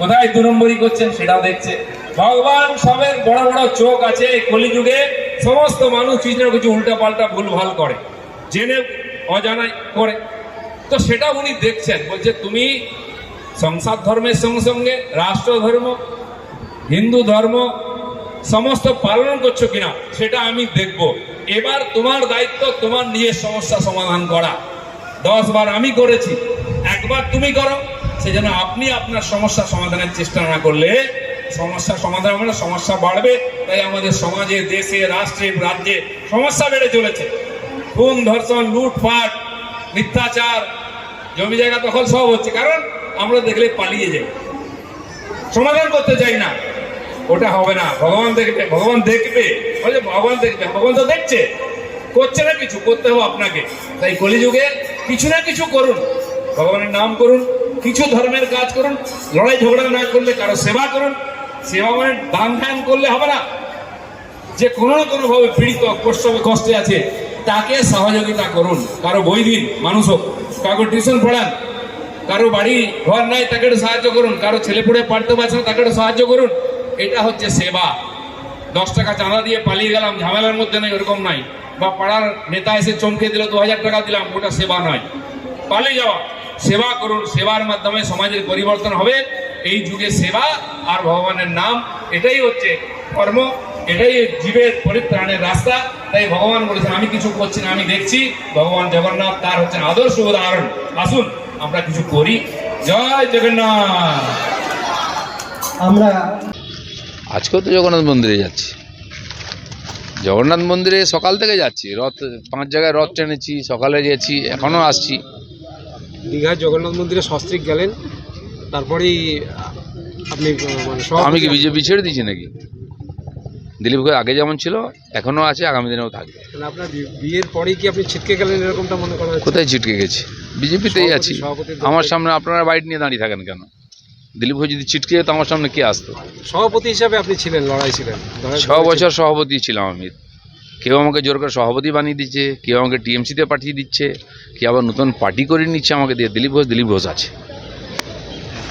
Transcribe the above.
কোথায় দু নম্বরই করছেন সেটা দেখছে। ভগবান সবের বড় বড় চোখ আছে কলিযুগে। সমস্ত মানুষ কিছু না কিছু উল্টা পাল্টা ভুল ভালো করে, জেনে অজানায় করে। তো সেটা উনি দেখছেন। বলছে, তুমি সংসার ধর্মের সঙ্গে সঙ্গে, রাষ্ট্র ধর্ম, হিন্দু ধর্ম, সমস্ত পালন করছ কিনা, সেটা আমি দেখব। এবার তোমার দায়িত্ব তোমার নিজের সমস্যা সমাধান করা। দশ বার আমি করেছি একবার তুমি করো। সেজন্য আপনি আপনার সমস্যা সমাধানের চেষ্টা না করলে সমস্যা সমাধান হবে না, সমস্যা বাড়বে। তাই আমাদের সমাজে, দেশে, রাষ্ট্রে, রাজ্যে সমস্যা বেড়ে চলেছে। খুন, ধর্ষণ, লুটপাট, মিথ্যাচার, জমি জায়গা দখল সব হচ্ছে। কারণ আমরা দেখলে পালিয়ে যাই। সমাধান করতে চাই না। ওটা হবে না। ভগবান দেখবে ভগবান দেখবে। ভগবান দেখবে, ভগবান তো দেখছে। করছে না কিছু, করতে হবে আপনাকে। তাই কলিযুগে কিছু না কিছু করুন। ভগবানের নাম করুন, কিছু ধর্মের কাজ করুন, লড়াই ঝগড়া না করলে কারও সেবা করুন, সেবা মানে দান ধ্যান করলে হবে না। যে কোনো না কোনোভাবে পীড়িত, কষ্ট, কষ্টে আছে, তাকে সহযোগিতা করুন। কারও বই দিন, মানুষ হোক, কারও টিউশন পড়ান, কারও বাড়ি ঘর নাই, তাকে একটু সাহায্য করুন। কারও ছেলে পড়ে পারতে পারছে না তাকে একটু সাহায্য করুন। এটা হচ্ছে সেবা। দশ টাকা চাঁদা দিয়ে পালিয়ে গেলাম, ঝামেলার মধ্যে নেই, ওরকম নাই। বা পাড়ার নেতা এসে চমকে দিল, দু হাজার টাকা দিলাম, ওটা সেবা নয়। পালিয়ে যাওয়া। সেবা করুন সেবার মাধ্যমে সমাজের পরিবর্তন হবে। এই যুগে সেবা আর ভগবানের নাম এটাই হচ্ছে কর্ম এটাই জীবের পরিত্রাণের রাস্তা। তাই ভগবান বলেছেন আমি কিছু করছি না আমি দেখছি ভগবান জগন্নাথ তার হচ্ছে আদর্শ উদাহরণ। আসুন আমরা কিছু করি। জয় জগন্নাথ! আমরা আজকেও তো জগন্নাথ মন্দিরে যাচ্ছি। জগন্নাথ মন্দিরে সকাল থেকে যাচ্ছি। রথ পাঁচ জায়গায় রথ টেনেছি সকালে গেছি এখনও আসছি। দীঘার জগন্নাথ মন্দিরে সস্ত্রিক গেলেন তারপরেই আপনি মানে সভাপতি- আমি কি বিজেপি ছেড়ে দিয়েছি নাকি? দিলীপ ঘোষ আগে যেমন ছিল এখনও আছে আগামী দিনেও থাকবে। মানে আপনার বি- বিয়ের পরেই কি আপনি ছিটকে গেলেন এরকমটা মনে করা হচ্ছে? কোথায় ছিটকে গেছি? বিজেপিতেই সভাপতি- আছি। সভাপতির আমার সামনে আপনারা বাইট নিয়ে দাঁড়িয়ে থাকেন কেন? দিলীপ ঘোষ যদি ছিটকে যেত আমার সামনে কে আসতো? সভাপতি হিসাবে আপনি ছিলেন লড়াই ছিলেন। লড়াই- ছ বছর সভাপতি ছিলাম আমি। কেউ আমাকে জোর করে সভাপতি বানিয়ে দিচ্ছে, কেউ আমাকে টিএমসিতে পাঠিয়ে দিচ্ছে, কেউ আবার নতুন পার্টি করে নিচ্ছে, আমাকে দিয়ে দিলীপ ঘোষ দিলীপ ঘোষ আছে।